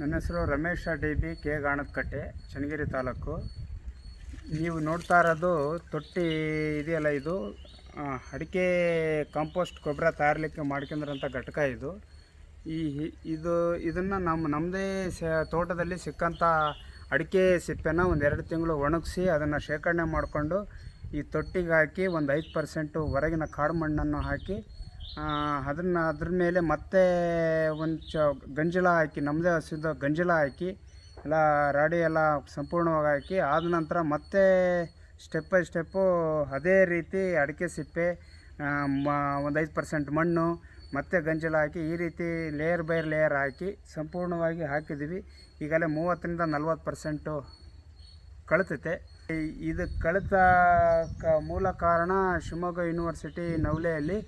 ನನ್ನ ಹೆಸರು Ramesha D B K Ganadakatte Channagiri taluk. ನೀವು ನೋಡ್ತಾ ಇರೋದು ತೊಟ್ಟಿ ಇದೆಯಲ್ಲ ಇದು? ಅಡಿಕೆ ಕಾಂಪೋಸ್ಟ್ ಗೊಬ್ಬರ ತಯಾರಲಿಕ್ಕೆ ಮಾಡ್ಕೊಂಡಿರೋಂಥ ಘಟಕ ಇದು. ಈ ಇದು, ಇದನ್ನು ನಮ್ಮ ನಮ್ಮದೇ ತೋಟದಲ್ಲಿ ಸಿಕ್ಕಂಥ ಅಡಿಕೆ ಸಿಪ್ಪೆನ ಒಂದು ಎರಡು ತಿಂಗಳು ಒಣಗಿಸಿ ಅದನ್ನು ಶೇಖರಣೆ ಮಾಡಿಕೊಂಡು ಈ ತೊಟ್ಟಿಗೆ ಹಾಕಿ ಒಂದು ಐದು ಪರ್ಸೆಂಟು ಹೊರಗಿನ ಕಾಡು ಮಣ್ಣನ್ನು ಹಾಕಿ ಅದನ್ನು ಅದ್ರ ಮೇಲೆ ಮತ್ತೆ ಒಂದು ಗಂಜಲ ಹಾಕಿ ನಮ್ಮದೇ ಹಸಿದ ಗಂಜಲ ಹಾಕಿ, ಎಲ್ಲ ರಾಡಿ ಎಲ್ಲ ಸಂಪೂರ್ಣವಾಗಿ ಹಾಕಿ, ಆದ ನಂತರ ಮತ್ತೆ ಸ್ಟೆಪ್ ಬೈ ಸ್ಟೆಪ್ಪು ಅದೇ ರೀತಿ ಅಡಿಕೆ ಸಿಪ್ಪೆ ಒಂದು ಐದು ಪರ್ಸೆಂಟ್ ಮಣ್ಣು, ಮತ್ತೆ ಗಂಜಲ ಹಾಕಿ, ಈ ರೀತಿ ಲೇಯರ್ ಬೈ ಲೇಯರ್ ಹಾಕಿ, ಸಂಪೂರ್ಣವಾಗಿ ಹಾಕಿದ್ದೀವಿ ಈಗಲೇ ಮೂವತ್ತರಿಂದ ನಲ್ವತ್ತು ಪರ್ಸೆಂಟು ಕಳಿತೈತೆ. ಇದು ಕಳಿತ ಕ, ಮೂಲ ಕಾರಣ ಶಿವಮೊಗ್ಗ ಯೂನಿವರ್ಸಿಟಿ ನವಲೆಯಲ್ಲಿ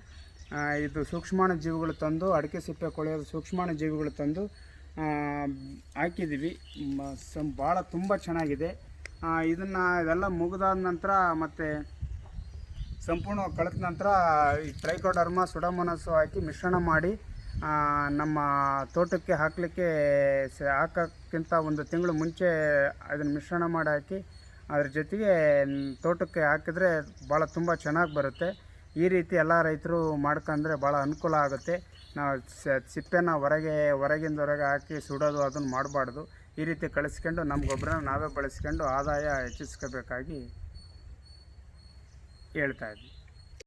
ಇದು ಸೂಕ್ಷ್ಮಾಣು ಜೀವಿಗಳು ತಂದು ಅಡಿಕೆ ಸಿಪ್ಪೆ ಕೊಳೆಯೋದು ಸೂಕ್ಷ್ಮಾಣು ಜೀವಿಗಳು ತಂದು ಹಾಕಿದ್ದೀವಿ. ಭಾಳ ತುಂಬ ಚೆನ್ನಾಗಿದೆ. ಇದನ್ನು ಇದೆಲ್ಲ ಮುಗಿದಾದ ನಂತರ ಮತ್ತು ಸಂಪೂರ್ಣ ಕಳೆದ ನಂತರ ಈ ಟ್ರೈಕೋಡರ್ಮ ಸುಡಮನಸ್ಸು ಹಾಕಿ ಮಿಶ್ರಣ ಮಾಡಿ ನಮ್ಮ ತೋಟಕ್ಕೆ ಹಾಕಲಿಕ್ಕೆ ಹಾಕೋಕ್ಕಿಂತ ಒಂದು ತಿಂಗಳು ಮುಂಚೆ ಅದನ್ನು ಮಿಶ್ರಣ ಮಾಡಿ ಹಾಕಿ, ಅದ್ರ ಜೊತೆಗೆ ತೋಟಕ್ಕೆ ಹಾಕಿದರೆ ಭಾಳ ತುಂಬ ಚೆನ್ನಾಗಿ ಬರುತ್ತೆ. ಈ ರೀತಿ ಎಲ್ಲ ರೈತರು ಮಾಡ್ಕೊಂಡ್ರೆ ಭಾಳ ಅನುಕೂಲ ಆಗುತ್ತೆ. ನಾವು ಸಿಪ್ಪೆನ ಹೊರಗೆ, ಹೊರಗಿಂದ ಹೊರಗೆ ಹಾಕಿ ಸುಡೋದು, ಅದನ್ನು ಮಾಡಬಾರ್ದು. ಈ ರೀತಿ ಕಳಿಸ್ಕೊಂಡು ನಮ್ಮ ಗೊಬ್ಬರನ ನಾವೇ ಬಳಸ್ಕೊಂಡು ಆದಾಯ ಹೆಚ್ಚಿಸ್ಕೋಬೇಕಾಗಿ ಹೇಳ್ತಾ ಇದ್ವಿ.